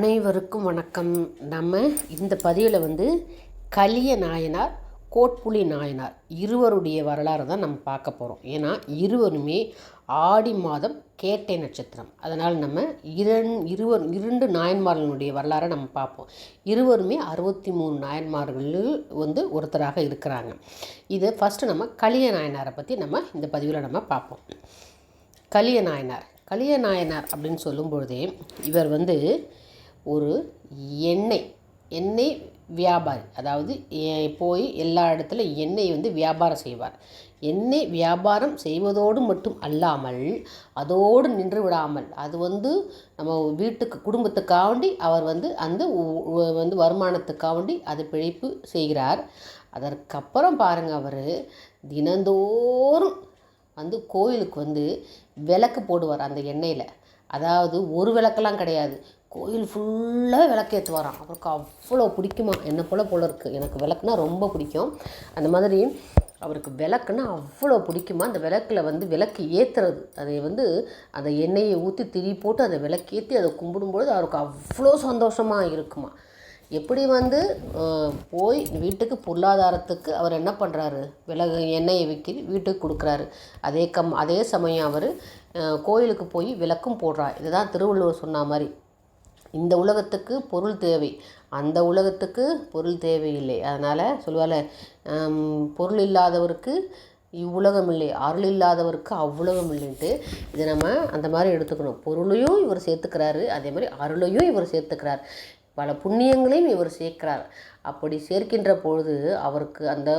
அனைவருக்கும் வணக்கம். நம்ம இந்த பதிவில் வந்து கலிய நாயனார் கோட்புலி நாயனார் இருவருடைய வரலாறு தான் நம்ம பார்க்க போகிறோம் ஏன்னா இருவருமே ஆடி மாதம் கேட்டை நட்சத்திரம். அதனால் நம்ம இரண் இருவர் இரண்டு நாயன்மார்களுடைய வரலாறை நம்ம பார்ப்போம். இருவருமே அறுபத்தி மூணு நாயன்மார்களில் வந்து ஒருத்தராக இருக்கிறாங்க. இது ஃபஸ்ட்டு நம்ம கலிய நாயனாரை பற்றி நம்ம இந்த பதிவில் நம்ம பார்ப்போம். கலிய நாயனார். கலிய நாயனார் அப்படின்னு சொல்லும் பொழுதே இவர் வந்து ஒரு எண்ணெய் எண்ணெய் வியாபாரி. அதாவது போய் எல்லா இடத்துல எண்ணெய் வந்து வியாபாரம் செய்வார். எண்ணெய் வியாபாரம் செய்வதோடு மட்டும் அல்லாமல் அதோடு நின்று விடாமல் அது வந்து நம்ம வீட்டுக்கு குடும்பத்துக்காண்டி அவர் வந்து அந்த வந்து வருமானத்துக்காண்டி அது பிழைப்பு செய்கிறார். அதற்கப்புறம் பாருங்கள் அவர் தினந்தோறும் வந்து கோயிலுக்கு வந்து விளக்கு போடுவார் அந்த எண்ணெயில். அதாவது ஒரு விளக்கெல்லாம் கிடையாது. கோயில் ஃபுல்லாக விளக்கேற்று வரான் அவருக்கு அவ்வளோ பிடிக்குமா? என்ன போல் போல் இருக்குது எனக்கு விளக்குனா ரொம்ப பிடிக்கும். அந்த மாதிரி அவருக்கு விளக்குனா அவ்வளோ பிடிக்குமா? அந்த விளக்கில் வந்து விளக்கு ஏற்றுறது அதை வந்து அந்த எண்ணெயை ஊற்றி திரி போட்டு அதை விளக்கேற்றி அதை கும்பிடும்பொழுது அவருக்கு அவ்வளோ சந்தோஷமாக இருக்குமா? எப்படி வந்து போய் வீட்டுக்கு பொருளாதாரத்துக்கு அவர் என்ன பண்ணுறாரு விலகு எண்ணெயை விற்கி வீட்டுக்கு கொடுக்குறாரு. அதே கம் அதே சமயம் அவர் கோயிலுக்கு போய் விளக்கும் போடுறார் இதுதான் திருவள்ளுவர் சொன்ன மாதிரி. இந்த உலகத்துக்கு பொருள் தேவை. அந்த உலகத்துக்கு பொருள் தேவையில்லை. அதனால் சொல்லுவாள் பொருள் இல்லாதவருக்கு இவ்வுலகம் இல்லை. அருள் இல்லாதவருக்கு அவ்வுலகம் இல்லைன்ட்டு இதை நம்ம அந்த மாதிரி எடுத்துக்கணும். பொருளையும் இவர் சேர்த்துக்கிறாரு. அதே மாதிரி அருளையும் இவர் சேர்த்துக்கிறார். பல புண்ணியங்களையும் இவர் சேர்க்கிறார். அப்படி சேர்க்கின்ற பொழுது அவருக்கு அந்த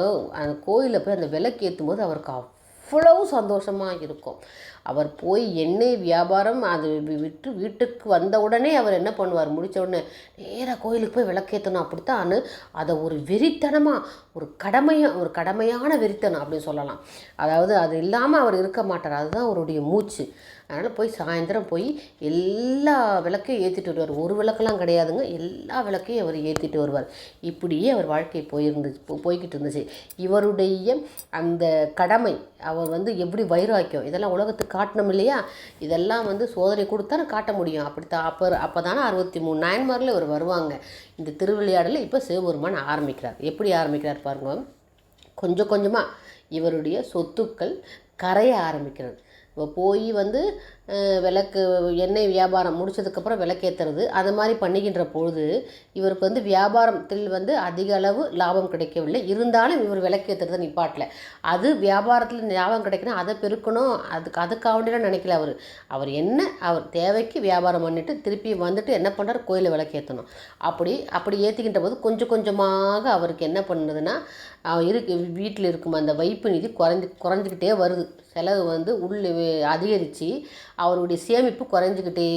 அந்த கோயிலில் போய் அந்த விளக்கு ஏற்றும் போது அவருக்கு அவ்வளவு சந்தோஷமாக இருக்கும். அவர் போய் எண்ணெய் வியாபாரம் அது விட்டு வீட்டுக்கு வந்த உடனே அவர் என்ன பண்ணுவார்? முடிச்ச உடனே நேராக கோயிலுக்கு போய் விளக்கேற்றணும் அப்படித்தான் அதை ஒரு வெறித்தனமாக ஒரு கடமையாக ஒரு கடமையான வெறித்தனம் அப்படின்னு சொல்லலாம். அதாவது அது இல்லாமல் அவர் இருக்க மாட்டார். அதுதான் அவருடைய மூச்சு. அதனால் போய் சாயந்தரம் போய் எல்லா விளக்கையும் ஏற்றிட்டு வருவார். ஒரு விளக்கெல்லாம் கிடையாதுங்க. எல்லா விளக்கையும் அவர் ஏற்றிட்டு வருவார். இப்படியே அவர் வாழ்க்கை போயிருந்துச்சு போ- போய்கிட்டு இருந்துச்சு. இவருடைய அந்த கடமை அவர் வந்து எப்படி வைராக்கியம் இதெல்லாம் உலகத்துக்கு காட்டணும் இல்லையா? இதெல்லாம் வந்து சோதனை கொடுத்தா காட்ட முடியும். அப்படித்தான் அப்போ அப்போ தானே அறுபத்தி மூணு நாயன்மாரில் இவர் வருவாங்க. இந்த திருவிளையாடலில் இப்போ சிவபெருமான் ஆரம்பிக்கிறார். எப்படி ஆரம்பிக்கிறார் பாருங்க கொஞ்சம் கொஞ்சமாக இவருடைய சொத்துக்கள் கரைய ஆரம்பிக்கிறது. இப்போ போய் வந்து விளக்கு எண்ணெய் வியாபாரம் முடிச்சதுக்கப்புறம் விளக்கேற்றுறது அது மாதிரி பண்ணுகின்ற பொழுது இவருக்கு வந்து வியாபாரத்தில் வந்து அதிக அளவு லாபம் கிடைக்கவில்லை. இருந்தாலும் இவர் விளக்கேற்றுறதை நிப்பாட்டில். அது வியாபாரத்தில் லாபம் கிடைக்கணும் அதை பெருக்கணும். அதுக்கு அதுக்காண்டிலாம் நினைக்கல அவர். அவர் என்ன அவர் தேவைக்கு வியாபாரம் பண்ணிட்டு திருப்பி வந்துட்டு என்ன பண்ணுறார் கோயிலில் விளக்கேற்றணும் அப்படி அப்படி ஏற்றிக்கின்ற போது கொஞ்சம் கொஞ்சமாக அவருக்கு என்ன பண்ணுதுன்னா அவர் இருக்கு வீட்டில் இருக்கும் அந்த வைப்பு நிதி குறைஞ்சி குறைஞ்சிக்கிட்டே வருது. செலவு வந்து உள்ளே அதிகரித்து அவருடைய சேமிப்பு குறைஞ்சிக்கிட்டே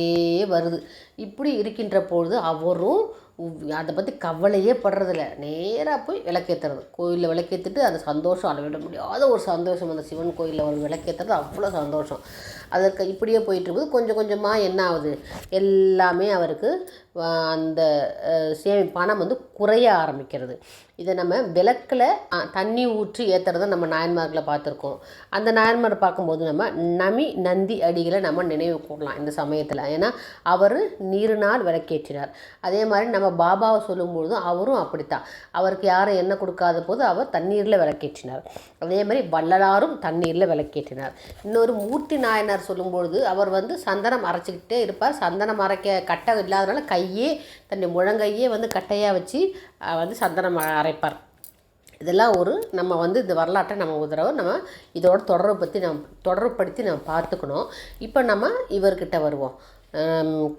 வருது. இப்படி இருக்கின்ற பொழுது அவரும் அதை பற்றி கவலையே படுறதில்ல. நேராக போய் விளக்கேற்றுறது கோயிலில் விளக்கேற்றிட்டு அந்த சந்தோஷம் அளவிட முடியாத ஒரு சந்தோஷம். அந்த சிவன் கோயிலில் ஒரு விளக்கேற்றுறது அவ்வளோ சந்தோஷம். அதற்கு இப்படியே போயிட்டுருக்குது. கொஞ்சம் கொஞ்சமாக என்ன ஆகுது? எல்லாமே அவருக்கு அந்த சேமி பணம் வந்து குறைய ஆரம்பிக்கிறது. இதை நம்ம விளக்கில் தண்ணி ஊற்றி ஏற்றுறத நம்ம நாயன்மார்களை பார்த்துருக்கோம். அந்த நாயன்மாரை பார்க்கும்போது நம்ம நமி நந்தி அடிகளை நம்ம நினைவு கூடலாம் இந்த சமயத்தில். ஏன்னா அவர் நீருநாள் விளக்கேற்றினார். அதே மாதிரி நம்ம பாபாவை சொல்லும்பொழுதும் அவரும் அப்படித்தான். அவருக்கு யாரும் என்ன கொடுக்காத போது அவர் தண்ணீரில் விளக்கேற்றினார். அதே மாதிரி வள்ளலாரும் தண்ணீரில் விளக்கேற்றினார். இன்னொரு மூர்த்தி நாயனார் சொல்லும்பொழுது அவர் வந்து சந்தனம் அரைச்சிக்கிட்டே இருப்பார். சந்தனம் அரைக்க கட்டை இல்லாதனால கையே தன்னுடைய முழங்கையே வந்து கட்டையாக வச்சு வந்து சந்தனம் அரைப்பார். இதெல்லாம் ஒரு நம்ம வந்து இந்த வரலாற்றை நம்ம உதரவு நம்ம இதோட தொடர்பு பற்றி நம்ம தொடர்புப்படுத்தி நம்ம பார்த்துக்கணும். இப்போ நம்ம இவர்கிட்ட வருவோம்.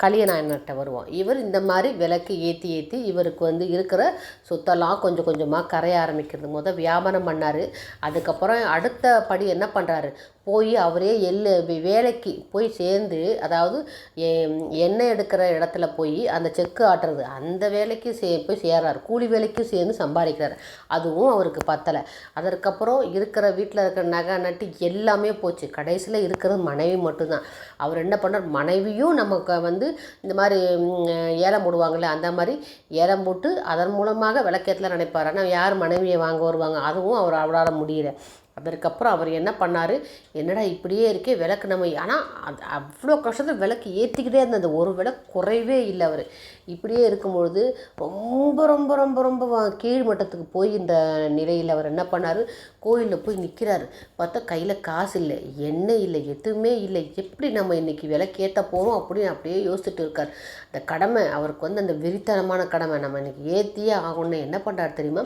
கலியநாயனர்கிட்ட வருவோம். இவர் இந்த மாதிரி விளக்கு ஏற்றி ஏற்றி இவருக்கு வந்து இருக்கிற சொத்தெல்லாம் கொஞ்சம் கொஞ்சமாக கரைய ஆரம்பிக்கிறது. முதல் வியாபாரம் பண்ணார். அதுக்கப்புறம் அடுத்த படி என்ன பண்ணுறாரு போய் அவரே எள்ளு வேலைக்கு போய் சேர்ந்து அதாவது எண்ணெய் எடுக்கிற இடத்துல போய் அந்த செக்கு ஆட்டுறது அந்த வேலைக்கு சே போய் சேர்றாரு. கூலி வேலைக்கும் சேர்ந்து சம்பாதிக்கிறார். அதுவும் அவருக்கு பத்தலை. அதற்கப்புறம் இருக்கிற வீட்டில் இருக்கிற நகை நட்டு எல்லாமே போச்சு. கடைசியில் இருக்கிறது மனைவி மட்டும்தான். அவர் என்ன பண்ணார்? மனைவியும் நமக்கு வந்து இந்த மாதிரி ஏலம் போடுவாங்கள்ல அந்த மாதிரி ஏலம் போட்டு அதன் மூலமாக விளக்கத்தில் நினைப்பார். ஆனால் யார் மனைவியை வாங்க வருவாங்க? அதுவும் அவர் அவரால் முடியல. அதற்கப்புறம் அவர் என்ன பண்ணார்? என்னடா இப்படியே இருக்கே விளக்கு நம்ம ஆனால் அது அவ்வளோ கஷ்டத்தில் விளக்கு ஏற்றிக்கிட்டே இருந்த அந்த ஒரு விளக்கு குறையவே இல்லை அவர். இப்படியே இருக்கும்பொழுது ரொம்ப ரொம்ப ரொம்ப ரொம்ப கீழ்மட்டத்துக்கு கீழ் மட்டத்துக்கு போய் இந்த நிலையில் அவர் என்ன பண்ணார்? கோயிலில் போய் நிற்கிறாரு பார்த்தா கையில் காசு இல்லை எண்ணெய் இல்லை எதுவுமே இல்லை. எப்படி நம்ம இன்றைக்கி விளக்கு ஏற்ற போகிறோம் அப்படின்னு அப்படியே யோசிச்சுட்டு இருக்கார். அந்த கடமை அவருக்கு வந்து அந்த வெறித்தனமான கடமை நம்ம இன்றைக்கி ஏற்றியே ஆகணும்னு என்ன பண்ணுறாரு தெரியுமா?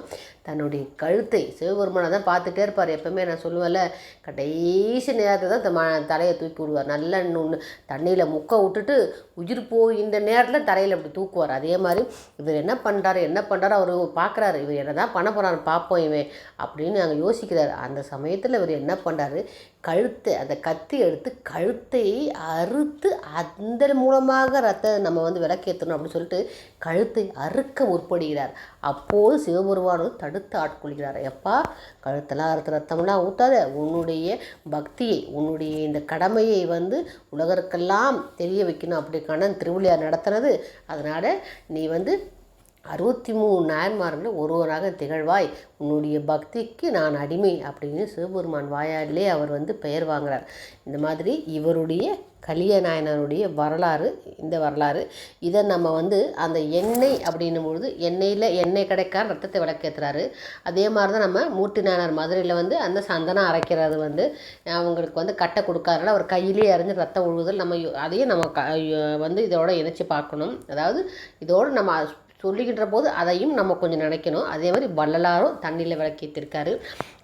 தன்னுடைய கழுத்தை சிவபெருமானை தான் பார்த்துட்டே இருப்பார். எப்பவுமே நான் சொல்லுவேன்ல கடைசி நேரத்தில் தான் ம தலையை தூக்கி விடுவார் நல்லா இன்னொன்று தண்ணியில் முக்க விட்டுட்டு உயிர் போய் இந்த நேரத்தில் தலையில் அப்படி தூக்குவார். அதே மாதிரி இவர் என்ன பண்ணுறாரு என்ன பண்ணுறாரு அவர் பார்க்குறாரு. இவர் என்ன தான் பண்ண போகிறாரு பார்ப்போம் இவன் அப்படின்னு நாங்கள் யோசிக்கிறார். அந்த சமயத்தில் இவர் என்ன பண்ணுறாரு கழுத்தை அந்த கத்தி எடுத்து கழுத்தை அறுத்து அந்த மூலமாக ரத்த நம்ம வந்து விளக்கேற்றணும் அப்படின்னு சொல்லிட்டு கழுத்தை அறுக்க முற்படுகிறார். அப்போது சிவபெருமானும் தடு தடுத்து ஆட்கொள்கிறார் எப்பா கழுத்தெல்லாம் அறுத்து ரத்தம்லாம் ஊற்றாத உன்னுடைய பக்தியை உன்னுடைய இந்த கடமையை வந்து உலகருக்கெல்லாம் தெரிய வைக்கணும். அப்படி கண்ணன் திருவிழா நடத்துனது அதனால் நீ வந்து அறுபத்தி மூணு நாயன்மார்களில் ஒருவராக திகழ்வாய். உன்னுடைய பக்திக்கு நான் அடிமை அப்படின்னு சிவபெருமான் வாயாலே அவர் வந்து பெயர் வாங்குறார். இந்த மாதிரி இவருடைய கலியநாயனருடைய வரலாறு இந்த வரலாறு. இதை நம்ம வந்து அந்த எண்ணெய் அப்படின்னும் பொழுது எண்ணெயில் எண்ணெய் கிடைக்காத ரத்தத்தை விளக்கேற்றுறாரு அதே மாதிரி தான் நம்ம மூட்டு நாயனார் மதுரையில் வந்து அந்த சந்தனம் அரைக்கிறது வந்து அவங்களுக்கு வந்து கட்டை கொடுக்காதனால அவர் கையிலேயே அறிஞ்சு ரத்தம் உழுவுதல் நம்ம அதையும் நம்ம க வந்து இதோட இணைச்சி பார்க்கணும். அதாவது இதோடு நம்ம சொல்லிக்கின்ற போது அதையும் நம்ம கொஞ்சம் நினைக்கணும். அதே மாதிரி வள்ளலாரும் தண்ணியில் விளக்கேற்றிருக்காரு.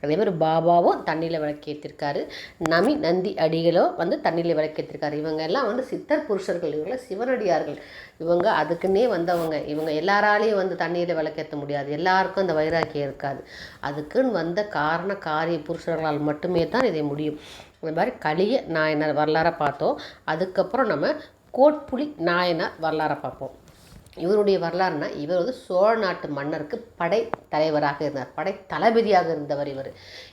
அதே மாதிரி பாபாவும் தண்ணியில் விளக்கேற்றிருக்காரு. நமி நந்தி அடிகளும் வந்து தண்ணியில் விளக்கேற்றிருக்காரு. இவங்க எல்லாம் வந்து சித்தர் புருஷர்கள். இவங்கள சிவனடியார்கள். இவங்க அதுக்குன்னே வந்தவங்க. இவங்க எல்லாராலையும் வந்து தண்ணியில் விளக்கேற்ற முடியாது. எல்லாருக்கும் அந்த வைராக்கியம் இருக்காது. அதுக்குன்னு வந்த காரண காரிய புருஷர்களால் மட்டுமே தான் இதை முடியும். இந்த மாதிரி களிய நாயனார் வரலாறை பார்த்தோம். அதுக்கப்புறம் நம்ம கோட்புலி நாயனார் வரலாறை பார்ப்போம். இவருடைய வரலாறுனா இவர் வந்து சோழ நாட்டு மன்னருக்கு படை தலைவராக இருந்தார். படை தளபதியாக இருந்தவர் இவர்.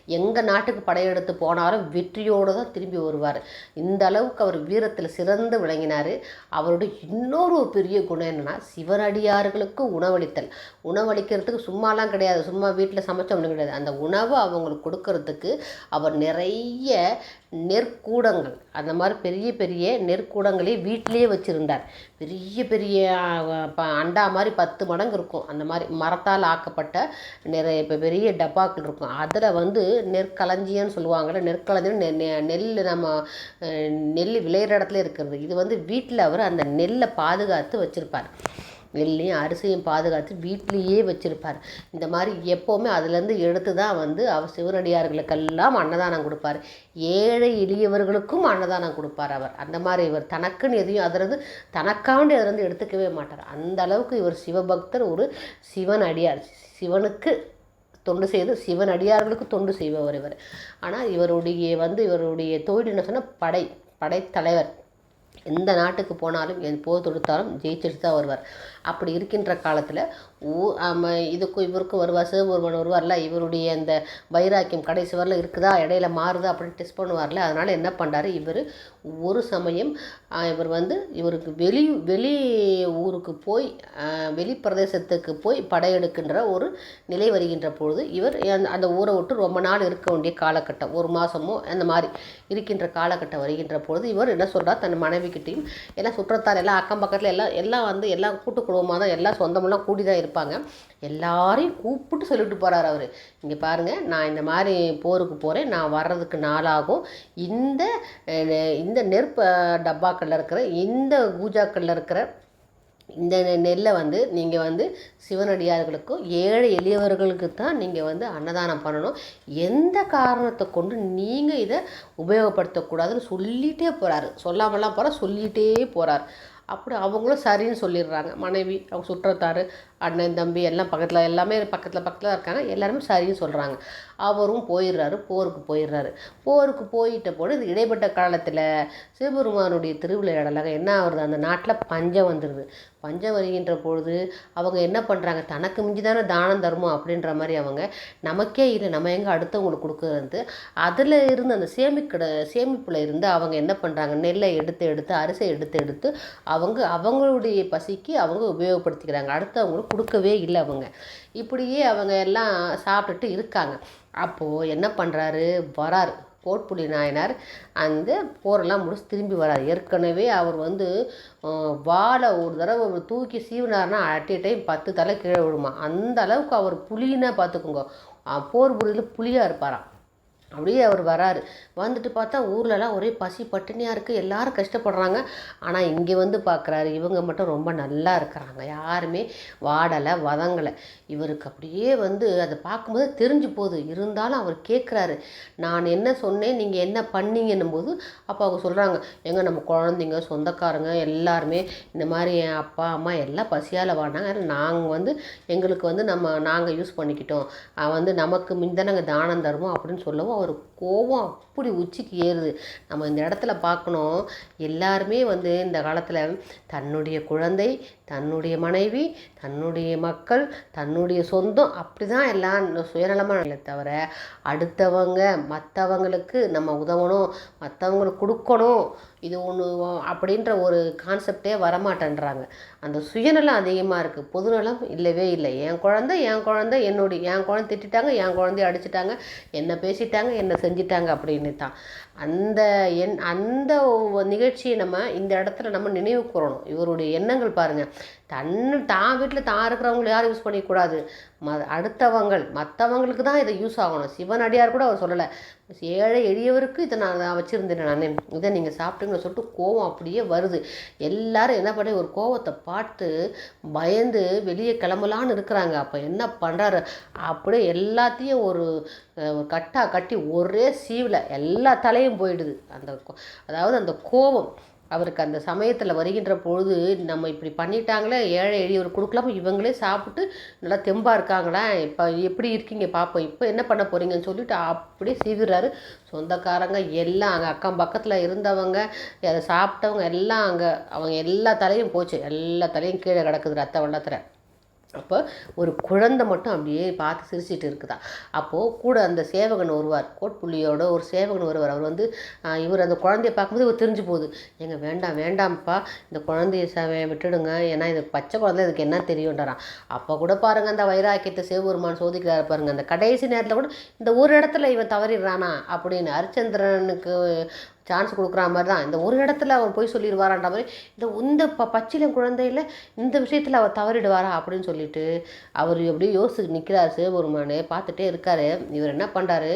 எங்கள் நாட்டுக்கு படையெடுத்து போனாலும் வெற்றியோடு தான் திரும்பி வருவார். இந்த அளவுக்கு அவர் வீரத்தில் சிறந்து விளங்கினார். அவருடைய இன்னொரு ஒரு பெரிய குணம் என்னென்னா சிவனடியார்களுக்கு உணவளித்தல். உணவளிக்கிறதுக்கு சும்மாலாம் கிடையாது. சும்மா வீட்டில் சமைச்சோம்னு கிடையாது. அந்த உணவு அவங்களுக்கு கொடுக்கறதுக்கு அவர் நிறைய நெற்கூடங்கள். அந்த மாதிரி பெரிய பெரிய நெற்கூடங்களை வீட்டிலேயே வச்சுருந்தார். பெரிய பெரிய ப- அண்டா மாதிரி பத்து மடங்கு இருக்கும். அந்த மாதிரி மரத்தால் ஆக்கப்பட்ட நிறைய இப்போ பெரிய டப்பாக்கள் இருக்கும். அதில் வந்து நெற்களஞ்சியம்னு சொல்லுவாங்கள்ல நெற்களஞ்சியம் நெ நெ- நெல் நம்ம நெல் விளையிற இடத்துல இருக்கிறது. இது வந்து வீட்டில் அவர் அந்த நெல்லை பாதுகாத்து வச்சுருப்பார். நெல்லையும் அரிசியும் பாதுகாத்து வீட்லேயே வச்சுருப்பார். இந்த மாதிரி எப்போவுமே அதுலேருந்து எடுத்து தான் வந்து அவர் சிவனடியார்களுக்கெல்லாம் அன்னதானம் கொடுப்பார். ஏழை எளியவர்களுக்கும் அன்னதானம் கொடுப்பார் அவர். அந்த மாதிரி இவர் தனக்குன்னு எதையும் அதிலிருந்து தனக்காண்டி அதிலிருந்து எடுத்துக்கவே மாட்டார். அந்த அளவுக்கு இவர் சிவபக்தர் ஒரு சிவன் அடியார் சிவனுக்கு தொண்டு செய்து சிவன் அடியார்களுக்கு தொண்டு செய்பவர் இவர். ஆனால் இவருடைய வந்து இவருடைய தொழில் என்ன சொன்னால் படை படைத்தலைவர். எந்த நாட்டுக்கு போனாலும் என் போர் தொடுத்தாலும் ஜெயிச்சுட்டு தான் வருவார். அப்படி இருக்கின்ற காலத்தில் ஊ ஆம இதுக்கும் இவருக்கும் வருவார் சிவபெருமான் வருவார்ல இவருடைய அந்த வைராக்கியம் கடைசி வரல இருக்குதா இடையில மாறுதா அப்படின்னு டெஸ்ட் பண்ணுவார்ல அதனால் என்ன பண்ணுறாரு இவர் ஒரு சமயம் இவர் வந்து இவருக்கு வெளி வெளி ஊருக்கு போய் வெளி பிரதேசத்துக்கு போய் படையெடுக்கின்ற ஒரு நிலை வருகின்ற பொழுது இவர் அந்த- அந்த ஊரை விட்டு ரொம்ப நாள் இருக்க வேண்டிய காலகட்டம் ஒரு மாதமோ அந்த மாதிரி இருக்கின்ற காலகட்டம் வருகின்ற பொழுது இவர் என்ன சொல்கிறார் தன் மனைவிக்கிட்டையும் எல்லாம் சுற்றத்தார் எல்லாம் அக்கம் பக்கத்தில் எல்லாம் எல்லாம் வந்து எல்லாம் கூட்டு குடும்பமாக தான் எல்லாம் சொந்தமெல்லாம் கூடி தான் இருப்பாங்க. எல்லாரையும் கூப்பிட்டு சொல்லிட்டு போகிறார் அவர். இங்கே பாருங்கள் நான் இந்த மாதிரி போருக்கு போகிறேன் நான் வர்றதுக்கு நாளாகும். இந்த இந்த நெருப்பு டப்பாக்களில் இருக்கிற இந்த கூஜாக்களில் இருக்கிற இந்த நெ- நெல்லை வந்து நீங்கள் வந்து சிவனடியார்களுக்கும் ஏழை எளியவர்களுக்கு தான் நீங்கள் வந்து அன்னதானம் பண்ணணும். எந்த காரணத்தை கொண்டு நீங்கள் இதை உபயோகப்படுத்தக்கூடாதுன்னு சொல்லிகிட்டே போகிறாரு சொல்லாமலாம் போகிறார் சொல்லிகிட்டே போகிறார் அப்படி அவங்களும் சரின்னு சொல்லிடுறாங்க. மனைவி அவங்க சுற்றத்தார் அண்ணன் தம்பி எல்லாம் பக்கத்தில் எல்லாமே பக்கத்தில் பக்கத்தில் இருக்காங்க. எல்லாருமே சரின்னு சொல்கிறாங்க அவரும் போயிடுறாரு போருக்கு போயிடுறாரு. போருக்கு போயிட்ட பொழுது இடைப்பட்ட காலத்தில் சிவபெருமானுடைய திருவிளையாடலாக என்ன ஆகுறது அந்த நாட்டில் பஞ்சம் வந்துடுது பஞ்சம் வருகின்ற பொழுது அவங்க என்ன பண்ணுறாங்க தனக்கு மிஞ்சி தானே தானம் தர்மம் அப்படின்ற மாதிரி அவங்க நமக்கே இல்லை நம்ம எங்கே அடுத்தவங்களுக்கு கொடுக்குறது? அதில் இருந்து அந்த சேமிக்கிட சேமிப்பில் இருந்து அவங்க என்ன பண்ணுறாங்க நெல்லை எடுத்து எடுத்து அரிசை எடுத்து எடுத்து அவங்க அவங்களுடைய பசிக்கு அவங்க உபயோகப்படுத்திக்கிறாங்க. அடுத்தவங்களுக்கு கொடுக்கவே இல்லை அவங்க. இப்படியே அவங்க எல்லாம் சாப்பிட்டுட்டு இருக்காங்க. அப்போது என்ன பண்ணுறாரு வரார். கோட்புலி நாயனார் அந்த போரெல்லாம் முடிச்சு திரும்பி வரார். ஏற்கனவே அவர் வந்து வாழை ஒரு தடவை ஒரு தூக்கி சீவினார்னா அட் டைம் பத்து தலை கீழே விழுமா? அந்த அளவுக்கு அவர் புலின்னா பார்த்துக்கோங்க. போர் புரியில் புலியாக இருப்பாராம். அப்படியே அவர் வராரு. வந்துட்டு பார்த்தா ஊர்லலாம் ஒரே பசி பட்டினியாக இருக்குது எல்லாரும் கஷ்டப்படுறாங்க. ஆனால் இங்கே வந்து பார்க்குறாரு இவங்க மட்டும் ரொம்ப நல்லா இருக்கிறாங்க. யாருமே வாடலை வதங்கலை. இவருக்கு அப்படியே வந்து அதை பார்க்கும்போது தெரிஞ்சு போகுது. இருந்தாலும் அவர் கேட்குறாரு நான் என்ன சொன்னேன் நீங்கள் என்ன பண்ணீங்கன்னும் போது அப்போ அவங்க சொல்கிறாங்க எங்கே நம்ம குழந்தைங்க சொந்தக்காரங்க எல்லாருமே இந்த மாதிரி என் அப்பா அம்மா எல்லாம் பசியால் வாடினாங்க நாங்கள் வந்து எங்களுக்கு வந்து நம்ம நாங்கள் யூஸ் பண்ணிக்கிட்டோம். வந்து நமக்கு மிந்தனங்க தானம் தருவோம் அப்படின்னு சொல்லவும் அவர் கோபம் அப்படி உச்சிக்கு ஏறுது. நம்ம இந்த இடத்துல பார்க்கணும். எல்லாருமே வந்து இந்த காலத்தில் தன்னுடைய குழந்தை தன்னுடைய மனைவி தன்னுடைய மக்கள் தன்னுடைய சொந்தம் அப்படி தான் எல்லாம் சுயநலமாக தவிர அடுத்தவங்க மற்றவங்களுக்கு நம்ம உதவணும் மற்றவங்களுக்கு கொடுக்கணும். இது ஒன்று அப்படின்ற ஒரு கான்செப்டே வரமாட்டேன்றாங்க. அந்த சுயநலம் அதிகமாக இருக்குது பொதுநலம் இல்லவே இல்லை. என் குழந்த என் குழந்த என்னுடைய என் குழந்தை திட்டாங்க என் குழந்தைய அடிச்சிட்டாங்க என்ன பேசிட்டாங்க என்ன செஞ்சிட்டாங்க அப்படின்னு தான் அந்த என் அந்த நிகழ்ச்சியை நம்ம இந்த இடத்துல நம்ம நினைவு கூறணும். இவருடைய எண்ணங்கள் பாருங்கள் தன் தான் வீட்டில் தான் இருக்கிறவங்கள யாரும் யூஸ் பண்ணிக்கூடாது. ம அடுத்தவங்கள் மற்றவங்களுக்கு தான் இதை யூஸ் ஆகணும். சிவன் அடியார் கூட அவர் சொல்லலை. ஏழை எளியவருக்கு இதை நான் நான் வச்சுருந்தேன் நான். இதை நீங்கள் சாப்பிட்டுங்கன்னு சொல்லிட்டு கோவம் அப்படியே வருது. எல்லாரும் என்ன பண்ணி ஒரு கோவத்தை பார்த்து பயந்து வெளியே கிளம்பலான்னு இருக்கிறாங்க. அப்போ என்ன பண்ணுறாரு அப்படியே எல்லாத்தையும் ஒரு கட்டாக கட்டி ஒரே சீவில் எல்லா தலையும் போயிடுது. அந்த அதாவது அந்த கோபம். அவருக்கு அந்த சமயத்தில் வருகின்ற பொழுது நம்ம இப்படி பண்ணிட்டாங்களே ஏழை எளியவர் கொடுக்கலாம்? இவங்களே சாப்பிட்டு நல்லா தெம்பாக இருக்காங்களா? இப்போ எப்படி இருக்கீங்க பார்ப்போம் இப்போ என்ன பண்ண போகிறீங்கன்னு சொல்லிட்டு அப்படியே சீவிடுறாரு சொந்தக்காரங்க எல்லாம் அங்கே அக்கம் பக்கத்தில் இருந்தவங்க அதை சாப்பிட்டவங்க எல்லாம் அங்கே அவங்க எல்லா தலையும் போச்சு. எல்லா தலையும் கீழே கிடக்குது ரத்த வெள்ளத்தில். அப்போ ஒரு குழந்தை மட்டும் அப்படியே பார்த்து சிரிச்சிட்டு இருக்குதா. அப்போது கூட அந்த சேவகன் வருவார் கோட்புள்ளியோட ஒரு சேவகன் வருவார் அவர் வந்து இவர் அந்த குழந்தைய பார்க்கும்போது இவர் தெரிஞ்சு போகுது. எங்க வேண்டாம் வேண்டாம்ப்பா. இந்த குழந்தைய சேவையை விட்டுடுங்க. ஏன்னா இது பச்சை குழந்தை இதுக்கு என்ன தெரியும்ன்றான் அப்போ கூட பாருங்கள் அந்த வைராக்கியத்தை சிவபெருமான் சோதிக்கிறார் பாருங்கள் அந்த கடைசி நேரத்தில் கூட இந்த ஒரு இடத்துல இவன் தவறிடுறானா? அப்படின்னு ஹரிச்சந்திரனுக்கு சான்ஸ் கொடுக்குற மாதிரி தான். இந்த ஒரு இடத்துல அவர் போய் சொல்லிடுவாரான்ற மாதிரி இந்த இந்த ப பச்சிலம் குழந்தையில் இந்த விஷயத்தில் அவர் தவறிடுவாரா அப்படின்னு சொல்லிட்டு அவர் எப்படியோ யோசிச்சு நிற்கிறார் சிவபெருமானு. பார்த்துட்டே இருக்கார். இவர் என்ன பண்ணுறாரு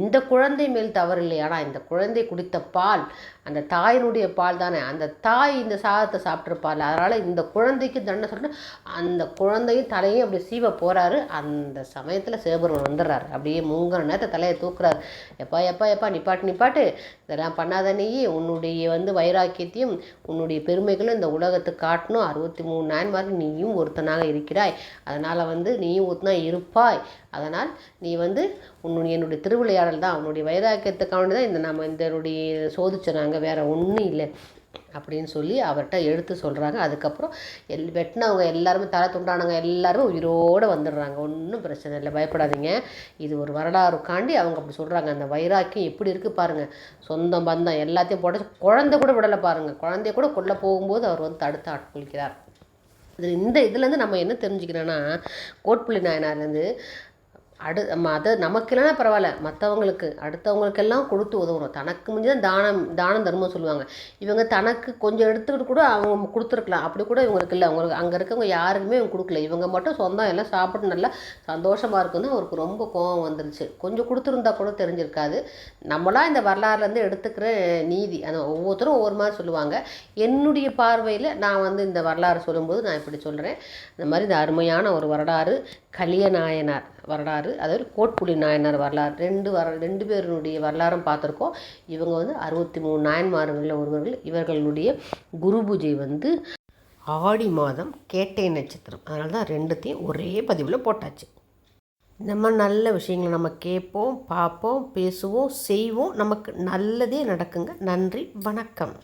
இந்த குழந்தை மேல் தவறு இல்லை. ஆனால் இந்த குழந்தை குடித்த பால் அந்த தாயினுடைய பால் தானே. அந்த தாய் இந்த சாதத்தை சாப்பிட்ருப்பாள் அதனால் இந்த குழந்தைக்கு தண்டனை சொல்லிட்டு அந்த குழந்தையும் தலையும் அப்படி சீவ போகிறாரு அந்த சமயத்தில் சிவபெருமான் வந்துடுறாரு. அப்படியே மூங்கிற நேரத்தை தலையை தூக்குறாரு. எப்பா எப்பா எப்பா நிப்பாட்டு நிப்பாட்டு. இதெல்லாம் பண்ணாத நீ உன்னுடைய வந்து வைராக்கியத்தையும் உன்னுடைய பெருமைகளும் இந்த உலகத்துக்கு காட்டணும். அறுபத்தி மூணு நாயன்மார்கள் நீயும் ஒருத்தனாக இருக்கிறாய். அதனால் வந்து நீயும் ஒருத்தனா இருப்பாய். அதனால் நீ வந்து உன்னுடைய என்னுடைய திருவிளையாடல் தான். உன்னுடைய வைராக்கியத்துக்காக தான் இந்த நம்ம இந்த சோதிச்சனாங்க வேறு ஒன்றும் இல்லை. அப்படின்னு சொல்லி அவர்கிட்ட எடுத்து சொல்கிறாங்க அதுக்கப்புறம் எல் வெட்டினவங்க எல்லாருமே தலை துண்டானவங்க எல்லோரும் உயிரோடு வந்துடுறாங்க. ஒன்றும் பிரச்சனை இல்லை. பயப்படாதீங்க. இது ஒரு வரலாறுக்காண்டி அவங்க அப்படி சொல்கிறாங்க அந்த வைராக்கியம் எப்படி இருக்குது பாருங்கள் சொந்தம் பந்தம் எல்லாத்தையும் போட குழந்தை கூட விடலை பாருங்கள் குழந்தைய கூட கொல்ல போகும்போது அவர் வந்து தடுத்து ஆட்கொள்கிறார். இதில் இந்த இதுலேருந்து நம்ம என்ன தெரிஞ்சுக்கிறோன்னா கோட்புள்ளி நாயனார்லேருந்து அடு அது நமக்கு இல்லைனா பரவாயில்ல. மற்றவங்களுக்கு அடுத்தவங்களுக்கெல்லாம் கொடுத்து உதவணும். தனக்கு முடிஞ்சு தானம் தானம் தர்மம் சொல்லுவாங்க. இவங்க தனக்கு கொஞ்சம் எடுத்துக்கிட்டு கூட அவங்க கொடுத்துருக்கலாம். அப்படி கூட இவங்களுக்கு இல்லை. அவங்களுக்கு அங்கே இருக்கவங்க யாருக்குமே இவங்க கொடுக்கல. இவங்க மட்டும் சொந்தம் எல்லாம் சாப்பிட்டு நல்லா சந்தோஷமாக இருக்குன்னு அவருக்கு ரொம்ப கோபம் வந்துருச்சு. கொஞ்சம் கொடுத்துருந்தா கூட தெரிஞ்சிருக்காது. நம்மளாம் இந்த வரலாறுலேருந்து எடுத்துக்கிற நீதி. அந்த ஒவ்வொருத்தரும் ஒவ்வொரு மாதிரி சொல்லுவாங்க. என்னுடைய பார்வையில் நான் வந்து இந்த வரலாறு சொல்லும்போது நான் இப்படி சொல்கிறேன் இந்த மாதிரி இந்த அருமையான ஒரு வரலாறு கலியநாயனார் வரலாறு அதாவது கோட்புலி நாயனார் வரலாறு. ரெண்டு வர ரெண்டு பேருடைய வரலாறும் பார்த்துருக்கோம். இவங்க வந்து அறுபத்தி மூணு நாயன்மார்களில் ஒருவர்கள். இவர்களுடைய குரு பூஜை வந்து ஆடி மாதம் கேட்டை நட்சத்திரம். அதனால தான் ரெண்டுத்தையும் ஒரே பதிவில் போட்டாச்சு. இந்த மாதிரி நல்ல விஷயங்களை நம்ம கேட்போம் பார்ப்போம் பேசுவோம் செய்வோம். நமக்கு நல்லதே நடக்குங்க. நன்றி வணக்கம்.